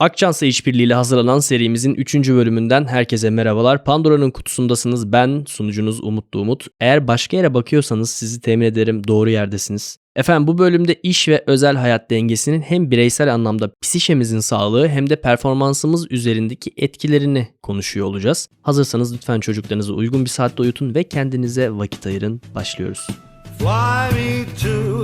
Akçansa işbirliğiyle hazırlanan serimizin 3. bölümünden herkese merhabalar. Pandora'nın kutusundasınız. Ben sunucunuz Umutlu Umut. Eğer başka yere bakıyorsanız sizi temin ederim doğru yerdesiniz. Efendim bu bölümde iş ve özel hayat dengesinin hem bireysel anlamda psişemizin sağlığı hem de performansımız üzerindeki etkilerini konuşuyor olacağız. Hazırsanız lütfen çocuklarınızı uygun bir saatte uyutun ve kendinize vakit ayırın. Başlıyoruz. Fly me to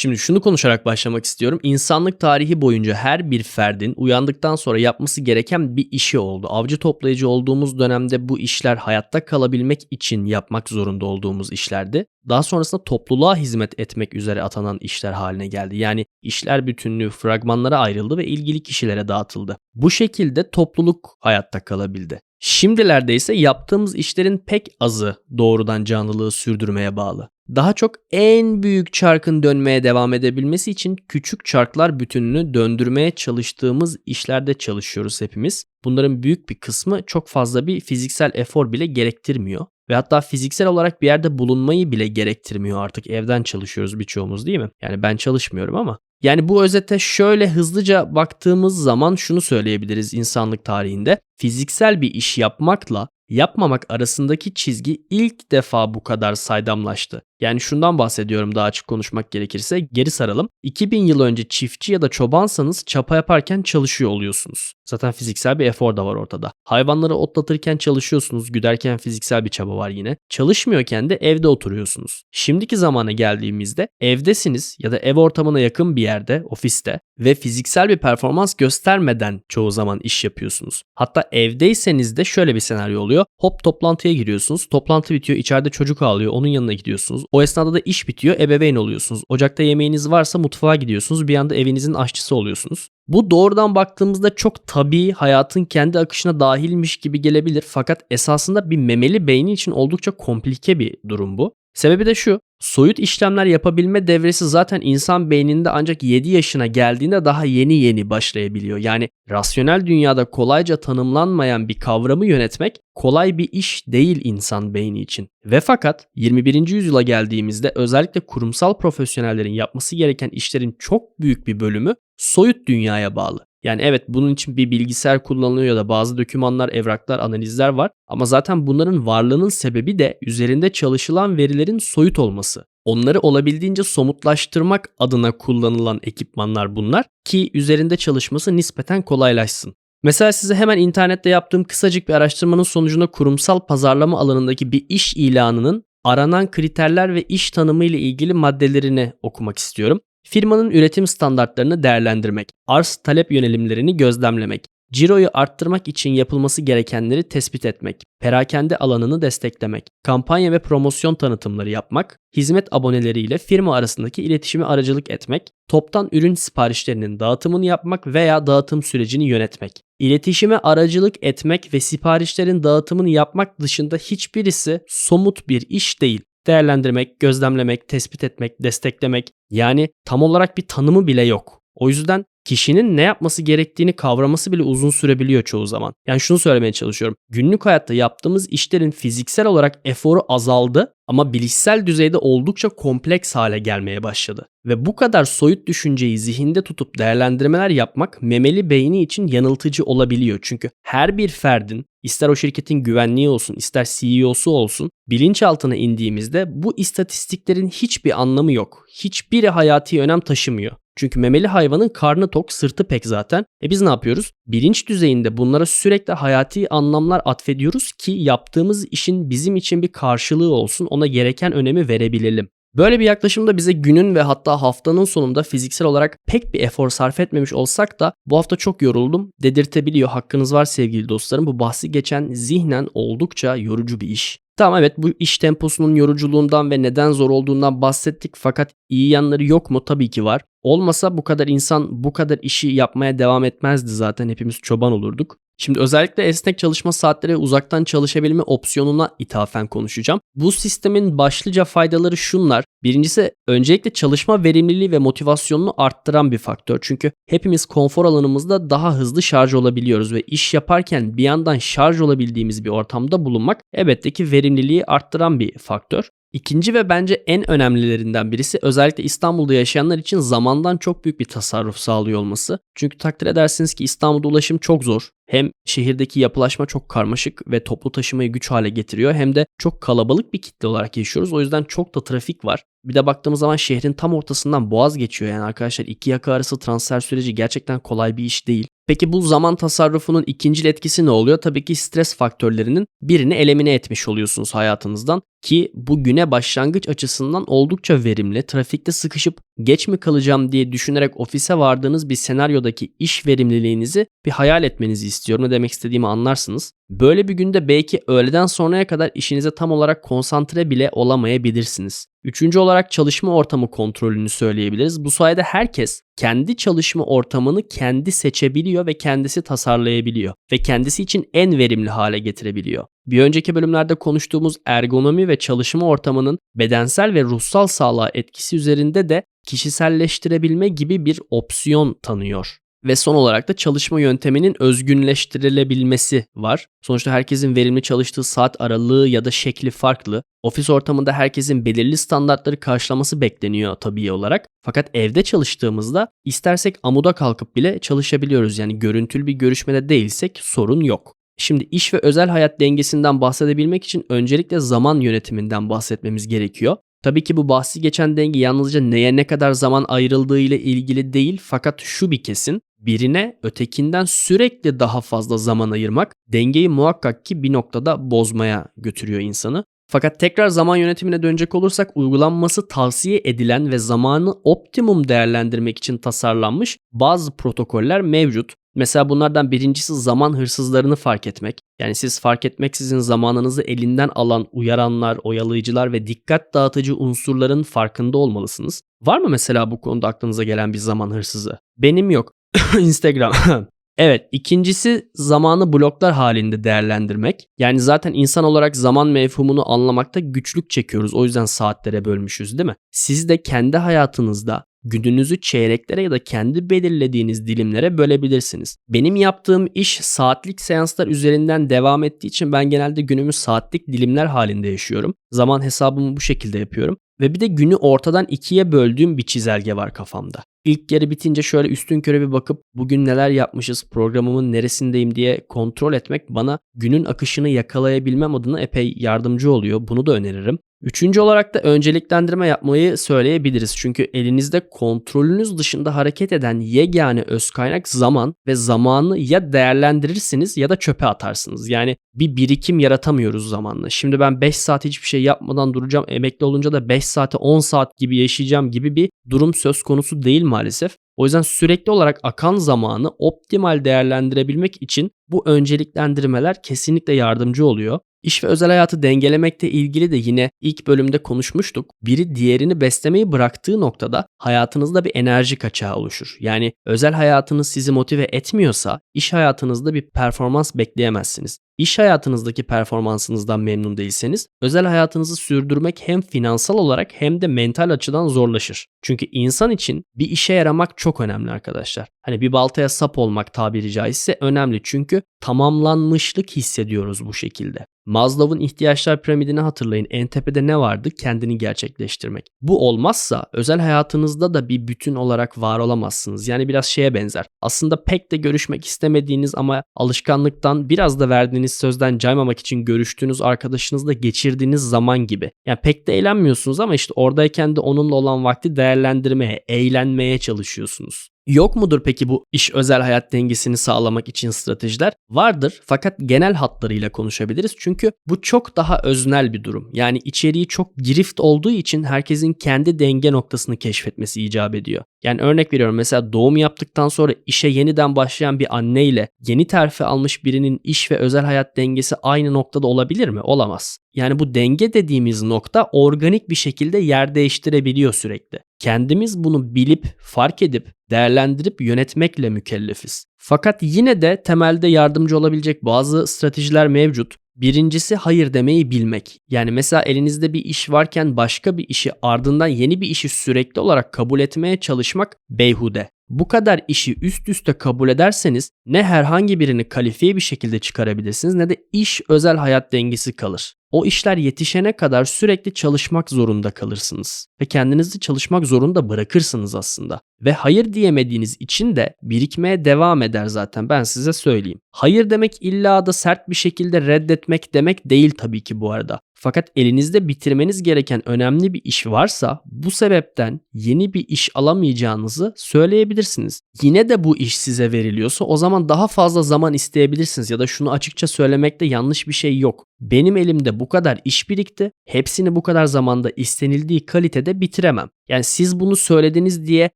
Şimdi şunu konuşarak başlamak istiyorum. İnsanlık tarihi boyunca her bir ferdin uyandıktan sonra yapması gereken bir işi oldu. Avcı toplayıcı olduğumuz dönemde bu işler hayatta kalabilmek için yapmak zorunda olduğumuz işlerdi. Daha sonrasında topluluğa hizmet etmek üzere atanan işler haline geldi. Yani işler bütünlüğü fragmanlara ayrıldı ve ilgili kişilere dağıtıldı. Bu şekilde topluluk hayatta kalabildi. Şimdilerde ise yaptığımız işlerin pek azı doğrudan canlılığı sürdürmeye bağlı. Daha çok en büyük çarkın dönmeye devam edebilmesi için küçük çarklar bütününü döndürmeye çalıştığımız işlerde çalışıyoruz hepimiz. Bunların büyük bir kısmı çok fazla bir fiziksel efor bile gerektirmiyor. Ve hatta fiziksel olarak bir yerde bulunmayı bile gerektirmiyor artık. Evden çalışıyoruz birçoğumuz değil mi? Yani ben çalışmıyorum ama. Yani bu özete şöyle hızlıca baktığımız zaman şunu söyleyebiliriz insanlık tarihinde. Fiziksel bir iş yapmakla yapmamak arasındaki çizgi ilk defa bu kadar saydamlaştı. Yani şundan bahsediyorum daha açık konuşmak gerekirse geri saralım. 2000 yıl önce çiftçi ya da çobansanız çapa yaparken çalışıyor oluyorsunuz. Zaten fiziksel bir efor da var ortada. Hayvanları otlatırken çalışıyorsunuz, güderken fiziksel bir çaba var yine. Çalışmıyorken de evde oturuyorsunuz. Şimdiki zamana geldiğimizde evdesiniz ya da ev ortamına yakın bir yerde, ofiste ve fiziksel bir performans göstermeden çoğu zaman iş yapıyorsunuz. Hatta evdeyseniz de şöyle bir senaryo oluyor. Hop toplantıya giriyorsunuz. Toplantı bitiyor. içeride çocuk ağlıyor. Onun yanına gidiyorsunuz. O esnada da iş bitiyor. Ebeveyn oluyorsunuz. Ocakta yemeğiniz varsa mutfağa gidiyorsunuz. Bir anda evinizin aşçısı oluyorsunuz. Bu doğrudan baktığımızda çok tabii hayatın kendi akışına dahilmiş gibi gelebilir fakat esasında bir memeli beyni için oldukça komplike bir durum bu. Sebebi de şu. Soyut işlemler yapabilme devresi zaten insan beyninde ancak 7 yaşına geldiğinde daha yeni yeni başlayabiliyor. Yani rasyonel dünyada kolayca tanımlanmayan bir kavramı yönetmek kolay bir iş değil insan beyni için. Ve fakat 21. yüzyıla geldiğimizde özellikle kurumsal profesyonellerin yapması gereken işlerin çok büyük bir bölümü soyut dünyaya bağlı. Yani evet bunun için bir bilgisayar kullanılıyor ya da bazı dokümanlar, evraklar, analizler var ama zaten bunların varlığının sebebi de üzerinde çalışılan verilerin soyut olması. Onları olabildiğince somutlaştırmak adına kullanılan ekipmanlar bunlar ki üzerinde çalışması nispeten kolaylaşsın. Mesela size hemen internette yaptığım kısacık bir araştırmanın sonucunda kurumsal pazarlama alanındaki bir iş ilanının aranan kriterler ve iş tanımı ile ilgili maddelerini okumak istiyorum. Firmanın üretim standartlarını değerlendirmek, arz talep yönelimlerini gözlemlemek, ciroyu arttırmak için yapılması gerekenleri tespit etmek, perakende alanını desteklemek, kampanya ve promosyon tanıtımları yapmak, hizmet aboneleriyle firma arasındaki iletişimi aracılık etmek, toptan ürün siparişlerinin dağıtımını yapmak veya dağıtım sürecini yönetmek. İletişime aracılık etmek ve siparişlerin dağıtımını yapmak dışında hiçbirisi somut bir iş değil değerlendirmek, gözlemlemek, tespit etmek, desteklemek yani tam olarak bir tanımı bile yok. O yüzden kişinin ne yapması gerektiğini kavraması bile uzun sürebiliyor çoğu zaman. Yani şunu söylemeye çalışıyorum. Günlük hayatta yaptığımız işlerin fiziksel olarak eforu azaldı ama bilişsel düzeyde oldukça kompleks hale gelmeye başladı. Ve bu kadar soyut düşünceyi zihinde tutup değerlendirmeler yapmak memeli beyni için yanıltıcı olabiliyor. Çünkü her bir ferdin ister o şirketin güvenliği olsun ister CEO'su olsun bilinçaltına indiğimizde bu istatistiklerin hiçbir anlamı yok. Hiçbiri hayati önem taşımıyor. Çünkü memeli hayvanın karnı tok, sırtı pek zaten. E biz ne yapıyoruz? Bilinç düzeyinde bunlara sürekli hayati anlamlar atfediyoruz ki yaptığımız işin bizim için bir karşılığı olsun, ona gereken önemi verebilelim. Böyle bir yaklaşımda bize günün ve hatta haftanın sonunda fiziksel olarak pek bir efor sarf etmemiş olsak da bu hafta çok yoruldum dedirtebiliyor. Hakkınız var sevgili dostlarım. Bu bahsi geçen zihnen oldukça yorucu bir iş. Tamam evet bu iş temposunun yoruculuğundan ve neden zor olduğundan bahsettik fakat iyi yanları yok mu? Tabii ki var. Olmasa bu kadar insan bu kadar işi yapmaya devam etmezdi zaten hepimiz çoban olurduk. Şimdi özellikle esnek çalışma saatleri uzaktan çalışabilme opsiyonuna ithafen konuşacağım. Bu sistemin başlıca faydaları şunlar. Birincisi öncelikle çalışma verimliliği ve motivasyonunu arttıran bir faktör. Çünkü hepimiz konfor alanımızda daha hızlı şarj olabiliyoruz ve iş yaparken bir yandan şarj olabildiğimiz bir ortamda bulunmak elbette ki verimliliği arttıran bir faktör. İkinci ve bence en önemlilerinden birisi özellikle İstanbul'da yaşayanlar için zamandan çok büyük bir tasarruf sağlıyor olması. Çünkü takdir edersiniz ki İstanbul'da ulaşım çok zor. Hem şehirdeki yapılaşma çok karmaşık ve toplu taşımayı güç hale getiriyor hem de çok kalabalık bir kitle olarak yaşıyoruz. O yüzden çok da trafik var. Bir de baktığımız zaman şehrin tam ortasından boğaz geçiyor. Yani arkadaşlar iki yaka arası transfer süreci gerçekten kolay bir iş değil. Peki bu zaman tasarrufunun ikinci etkisi ne oluyor? Tabii ki stres faktörlerinin birini elimine etmiş oluyorsunuz hayatınızdan ki bu güne başlangıç açısından oldukça verimli. Trafikte sıkışıp geç mi kalacağım diye düşünerek ofise vardığınız bir senaryodaki iş verimliliğinizi bir hayal etmenizi istiyorum. Ne demek istediğimi anlarsınız. Böyle bir günde belki öğleden sonraya kadar işinize tam olarak konsantre bile olamayabilirsiniz. Üçüncü olarak çalışma ortamı kontrolünü söyleyebiliriz. Bu sayede herkes kendi çalışma ortamını kendi seçebiliyor ve kendisi tasarlayabiliyor ve kendisi için en verimli hale getirebiliyor. Bir önceki bölümlerde konuştuğumuz ergonomi ve çalışma ortamının bedensel ve ruhsal sağlığa etkisi üzerinde de kişiselleştirebilme gibi bir opsiyon tanıyor. Ve son olarak da çalışma yönteminin özgünleştirilebilmesi var. Sonuçta herkesin verimli çalıştığı saat aralığı ya da şekli farklı. Ofis ortamında herkesin belirli standartları karşılaması bekleniyor tabii olarak. Fakat evde çalıştığımızda istersek amuda kalkıp bile çalışabiliyoruz. Yani görüntülü bir görüşmede değilsek sorun yok. Şimdi iş ve özel hayat dengesinden bahsedebilmek için öncelikle zaman yönetiminden bahsetmemiz gerekiyor. Tabii ki bu bahsi geçen denge yalnızca neye ne kadar zaman ayrıldığı ile ilgili değil fakat şu bir kesin. Birine ötekinden sürekli daha fazla zaman ayırmak dengeyi muhakkak ki bir noktada bozmaya götürüyor insanı. Fakat tekrar zaman yönetimine dönecek olursak uygulanması tavsiye edilen ve zamanı optimum değerlendirmek için tasarlanmış bazı protokoller mevcut. Mesela bunlardan birincisi zaman hırsızlarını fark etmek. Yani siz fark etmeksizin zamanınızı elinden alan uyaranlar, oyalayıcılar ve dikkat dağıtıcı unsurların farkında olmalısınız. Var mı mesela bu konuda aklınıza gelen bir zaman hırsızı? Benim yok. Instagram. Evet, ikincisi zamanı bloklar halinde değerlendirmek. Yani zaten insan olarak zaman mefhumunu anlamakta güçlük çekiyoruz. O yüzden saatlere bölmüşüz değil mi? Siz de kendi hayatınızda gününüzü çeyreklere ya da kendi belirlediğiniz dilimlere bölebilirsiniz. Benim yaptığım iş saatlik seanslar üzerinden devam ettiği için ben genelde günümü saatlik dilimler halinde yaşıyorum. Zaman hesabımı bu şekilde yapıyorum. Ve bir de günü ortadan ikiye böldüğüm bir çizelge var kafamda. İlk yarı bitince şöyle üstün köre bir bakıp bugün neler yapmışız, programımın neresindeyim diye kontrol etmek bana günün akışını yakalayabilmem adına epey yardımcı oluyor. Bunu da öneririm. Üçüncü olarak da önceliklendirme yapmayı söyleyebiliriz. Çünkü elinizde kontrolünüz dışında hareket eden yegane öz kaynak zaman ve zamanı ya değerlendirirsiniz ya da çöpe atarsınız. Yani bir birikim yaratamıyoruz zamanla. Şimdi ben 5 saat hiçbir şey yapmadan duracağım. Emekli olunca da 5 saate 10 saat gibi yaşayacağım gibi bir durum söz konusu değil maalesef. O yüzden sürekli olarak akan zamanı optimal değerlendirebilmek için bu önceliklendirmeler kesinlikle yardımcı oluyor. İş ve özel hayatı dengelemekle ilgili de yine ilk bölümde konuşmuştuk. Biri diğerini beslemeyi bıraktığı noktada hayatınızda bir enerji kaçağı oluşur. Yani özel hayatınız sizi motive etmiyorsa iş hayatınızda bir performans bekleyemezsiniz. İş hayatınızdaki performansınızdan memnun değilseniz özel hayatınızı sürdürmek hem finansal olarak hem de mental açıdan zorlaşır. Çünkü insan için bir işe yaramak çok önemli arkadaşlar. Hani bir baltaya sap olmak tabiri caizse önemli çünkü tamamlanmışlık hissediyoruz bu şekilde. Maslow'un ihtiyaçlar piramidini hatırlayın. En tepede ne vardı? Kendini gerçekleştirmek. Bu olmazsa özel hayatınızda da bir bütün olarak var olamazsınız. Yani biraz şeye benzer. Aslında pek de görüşmek istemediğiniz ama alışkanlıktan biraz da verdiğiniz sözden caymamak için görüştüğünüz arkadaşınızla geçirdiğiniz zaman gibi. Yani pek de eğlenmiyorsunuz ama işte oradayken de onunla olan vakti değerlendirmeye, eğlenmeye çalışıyorsunuz. Yok mudur peki bu iş özel hayat dengesini sağlamak için stratejiler? Vardır fakat genel hatlarıyla konuşabiliriz. Çünkü bu çok daha öznel bir durum. Yani içeriği çok girift olduğu için herkesin kendi denge noktasını keşfetmesi icap ediyor. Yani örnek veriyorum mesela doğum yaptıktan sonra işe yeniden başlayan bir anne ile yeni terfi almış birinin iş ve özel hayat dengesi aynı noktada olabilir mi? Olamaz. Yani bu denge dediğimiz nokta organik bir şekilde yer değiştirebiliyor sürekli. Kendimiz bunu bilip, fark edip, değerlendirip yönetmekle mükellefiz. Fakat yine de temelde yardımcı olabilecek bazı stratejiler mevcut. Birincisi hayır demeyi bilmek. Yani mesela elinizde bir iş varken başka bir işi ardından yeni bir işi sürekli olarak kabul etmeye çalışmak beyhude. Bu kadar işi üst üste kabul ederseniz ne herhangi birini kalifiye bir şekilde çıkarabilirsiniz ne de iş özel hayat dengesi kalır. O işler yetişene kadar sürekli çalışmak zorunda kalırsınız ve kendinizi çalışmak zorunda bırakırsınız aslında. Ve hayır diyemediğiniz için de birikmeye devam eder zaten ben size söyleyeyim. Hayır demek illa da sert bir şekilde reddetmek demek değil tabii ki bu arada. Fakat elinizde bitirmeniz gereken önemli bir iş varsa bu sebepten yeni bir iş alamayacağınızı söyleyebilirsiniz. Yine de bu iş size veriliyorsa o zaman daha fazla zaman isteyebilirsiniz ya da şunu açıkça söylemekte yanlış bir şey yok. Benim elimde bu kadar iş birikti. Hepsini bu kadar zamanda istenildiği kalitede bitiremem. Yani siz bunu söylediniz diye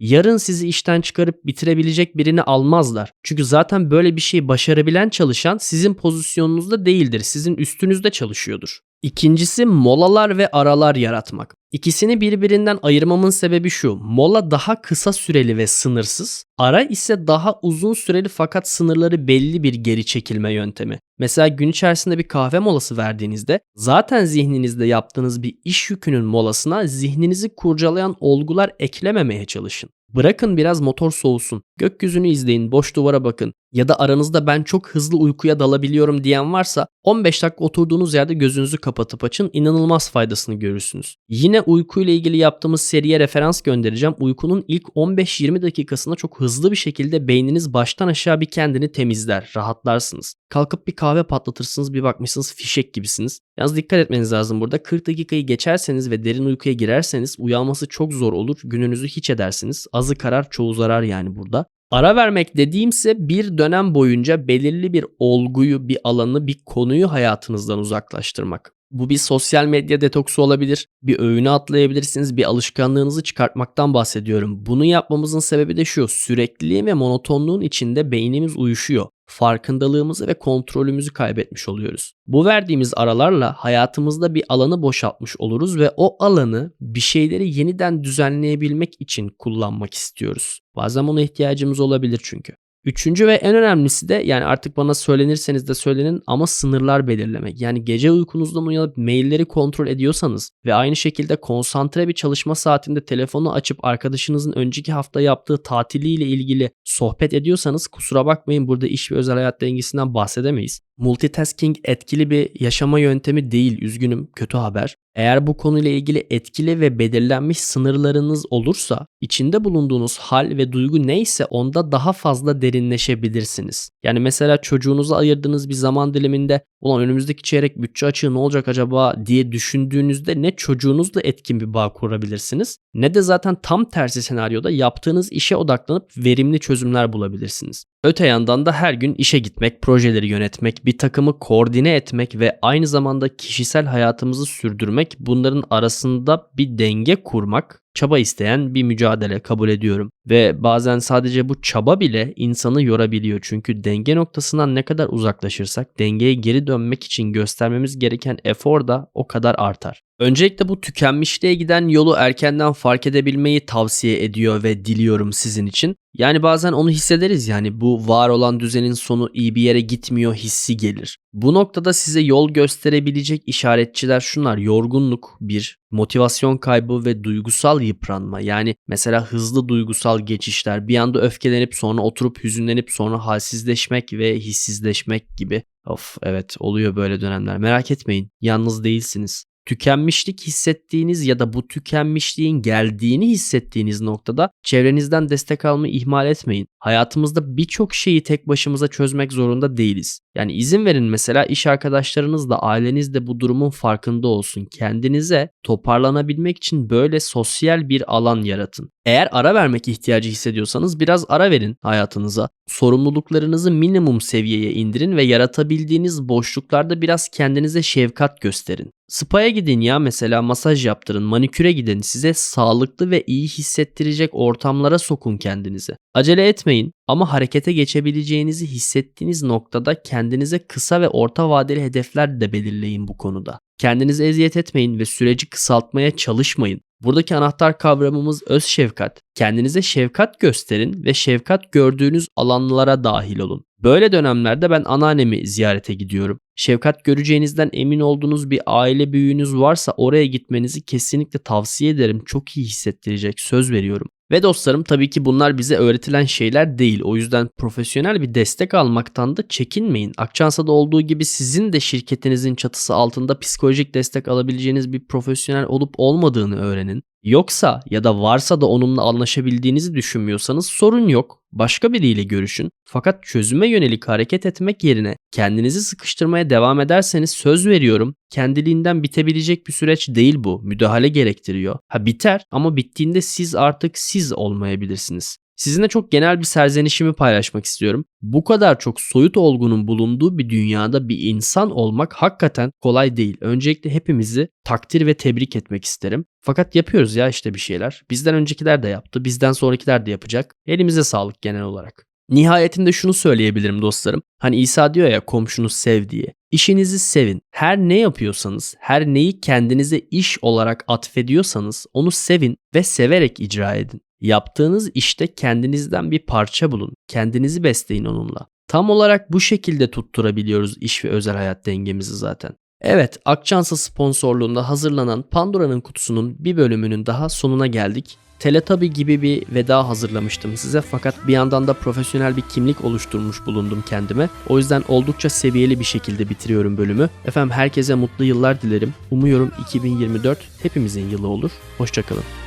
yarın sizi işten çıkarıp bitirebilecek birini almazlar. Çünkü zaten böyle bir şeyi başarabilen çalışan sizin pozisyonunuzda değildir. Sizin üstünüzde çalışıyordur. İkincisi molalar ve aralar yaratmak. İkisini birbirinden ayırmamın sebebi şu. Mola daha kısa süreli ve sınırsız. Ara ise daha uzun süreli fakat sınırları belli bir geri çekilme yöntemi. Mesela gün içerisinde bir kahve molası verdiğinizde zaten zihninizde yaptığınız bir iş yükünün molasına zihninizi kurcalayan olgular eklememeye çalışın. Bırakın biraz motor soğusun. Gökyüzünü izleyin, boş duvara bakın. Ya da aranızda ben çok hızlı uykuya dalabiliyorum diyen varsa 15 dakika oturduğunuz yerde gözünüzü kapatıp açın inanılmaz faydasını görürsünüz. Yine uykuyla ilgili yaptığımız seriye referans göndereceğim. Uykunun ilk 15-20 dakikasında çok hızlı bir şekilde beyniniz baştan aşağı bir kendini temizler, rahatlarsınız. Kalkıp bir kahve patlatırsınız bir bakmışsınız fişek gibisiniz. Yalnız dikkat etmeniz lazım burada 40 dakikayı geçerseniz ve derin uykuya girerseniz uyanması çok zor olur. Gününüzü hiç edersiniz. Azı karar çoğu zarar yani burada. Ara vermek dediğimse bir dönem boyunca belirli bir olguyu, bir alanı, bir konuyu hayatınızdan uzaklaştırmak. Bu bir sosyal medya detoksu olabilir. Bir öğünü atlayabilirsiniz. Bir alışkanlığınızı çıkartmaktan bahsediyorum. Bunu yapmamızın sebebi de şu. Sürekliliğin ve monotonluğun içinde beynimiz uyuşuyor. Farkındalığımızı ve kontrolümüzü kaybetmiş oluyoruz. Bu verdiğimiz aralarla hayatımızda bir alanı boşaltmış oluruz ve o alanı bir şeyleri yeniden düzenleyebilmek için kullanmak istiyoruz. Bazen buna ihtiyacımız olabilir çünkü. Üçüncü ve en önemlisi de yani artık bana söylenirseniz de söylenin ama sınırlar belirlemek. Yani gece uykunuzdan uyanıp mailleri kontrol ediyorsanız ve aynı şekilde konsantre bir çalışma saatinde telefonu açıp arkadaşınızın önceki hafta yaptığı tatiliyle ilgili sohbet ediyorsanız kusura bakmayın burada iş ve özel hayat dengesinden bahsedemeyiz. Multitasking etkili bir yaşama yöntemi değil üzgünüm kötü haber. Eğer bu konuyla ilgili etkili ve belirlenmiş sınırlarınız olursa içinde bulunduğunuz hal ve duygu neyse onda daha fazla derinleşebilirsiniz. Yani mesela çocuğunuza ayırdığınız bir zaman diliminde ulan önümüzdeki çeyrek bütçe açığı ne olacak acaba diye düşündüğünüzde ne çocuğunuzla etkin bir bağ kurabilirsiniz ne de zaten tam tersi senaryoda yaptığınız işe odaklanıp verimli çözümler bulabilirsiniz. Öte yandan da her gün işe gitmek, projeleri yönetmek, bir takımı koordine etmek ve aynı zamanda kişisel hayatımızı sürdürmek bunların arasında bir denge kurmak çaba isteyen bir mücadele kabul ediyorum. Ve bazen sadece bu çaba bile insanı yorabiliyor. Çünkü denge noktasından ne kadar uzaklaşırsak dengeye geri dönmek için göstermemiz gereken efor da o kadar artar. Öncelikle bu tükenmişliğe giden yolu erkenden fark edebilmeyi tavsiye ediyor ve diliyorum sizin için. Yani bazen onu hissederiz yani bu var olan düzenin sonu iyi bir yere gitmiyor hissi gelir. Bu noktada size yol gösterebilecek işaretçiler şunlar. Yorgunluk bir, motivasyon kaybı ve duygusal yıpranma. Yani mesela hızlı duygusal geçişler, bir anda öfkelenip sonra oturup hüzünlenip sonra halsizleşmek ve hissizleşmek gibi. Of evet oluyor böyle dönemler. Merak etmeyin. Yalnız değilsiniz tükenmişlik hissettiğiniz ya da bu tükenmişliğin geldiğini hissettiğiniz noktada çevrenizden destek almayı ihmal etmeyin. Hayatımızda birçok şeyi tek başımıza çözmek zorunda değiliz. Yani izin verin mesela iş arkadaşlarınız da aileniz de bu durumun farkında olsun. Kendinize toparlanabilmek için böyle sosyal bir alan yaratın. Eğer ara vermek ihtiyacı hissediyorsanız biraz ara verin hayatınıza. Sorumluluklarınızı minimum seviyeye indirin ve yaratabildiğiniz boşluklarda biraz kendinize şefkat gösterin. Spa'ya gidin ya mesela masaj yaptırın, maniküre gidin. Size sağlıklı ve iyi hissettirecek ortamlara sokun kendinizi. Acele etmeyin ama harekete geçebileceğinizi hissettiğiniz noktada kendinize kısa ve orta vadeli hedefler de belirleyin bu konuda. Kendinize eziyet etmeyin ve süreci kısaltmaya çalışmayın. Buradaki anahtar kavramımız öz şefkat. Kendinize şefkat gösterin ve şefkat gördüğünüz alanlara dahil olun. Böyle dönemlerde ben anneannemi ziyarete gidiyorum. Şefkat göreceğinizden emin olduğunuz bir aile büyüğünüz varsa oraya gitmenizi kesinlikle tavsiye ederim. Çok iyi hissettirecek söz veriyorum. Ve dostlarım tabii ki bunlar bize öğretilen şeyler değil. O yüzden profesyonel bir destek almaktan da çekinmeyin. Akçansa'da olduğu gibi sizin de şirketinizin çatısı altında psikolojik destek alabileceğiniz bir profesyonel olup olmadığını öğrenin. Yoksa ya da varsa da onunla anlaşabildiğinizi düşünmüyorsanız sorun yok. Başka biriyle görüşün. Fakat çözüme yönelik hareket etmek yerine kendinizi sıkıştırmaya devam ederseniz söz veriyorum kendiliğinden bitebilecek bir süreç değil bu. Müdahale gerektiriyor. Ha biter ama bittiğinde siz artık siz olmayabilirsiniz. Sizinle çok genel bir serzenişimi paylaşmak istiyorum. Bu kadar çok soyut olgunun bulunduğu bir dünyada bir insan olmak hakikaten kolay değil. Öncelikle hepimizi takdir ve tebrik etmek isterim. Fakat yapıyoruz ya işte bir şeyler. Bizden öncekiler de yaptı, bizden sonrakiler de yapacak. Elimize sağlık genel olarak. Nihayetinde şunu söyleyebilirim dostlarım. Hani İsa diyor ya komşunu sev diye. İşinizi sevin. Her ne yapıyorsanız, her neyi kendinize iş olarak atfediyorsanız onu sevin ve severek icra edin. Yaptığınız işte kendinizden bir parça bulun. Kendinizi besleyin onunla. Tam olarak bu şekilde tutturabiliyoruz iş ve özel hayat dengemizi zaten. Evet, Akçansa sponsorluğunda hazırlanan Pandora'nın kutusunun bir bölümünün daha sonuna geldik. Teletabi gibi bir veda hazırlamıştım size fakat bir yandan da profesyonel bir kimlik oluşturmuş bulundum kendime. O yüzden oldukça seviyeli bir şekilde bitiriyorum bölümü. Efendim herkese mutlu yıllar dilerim. Umuyorum 2024 hepimizin yılı olur. Hoşçakalın.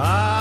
I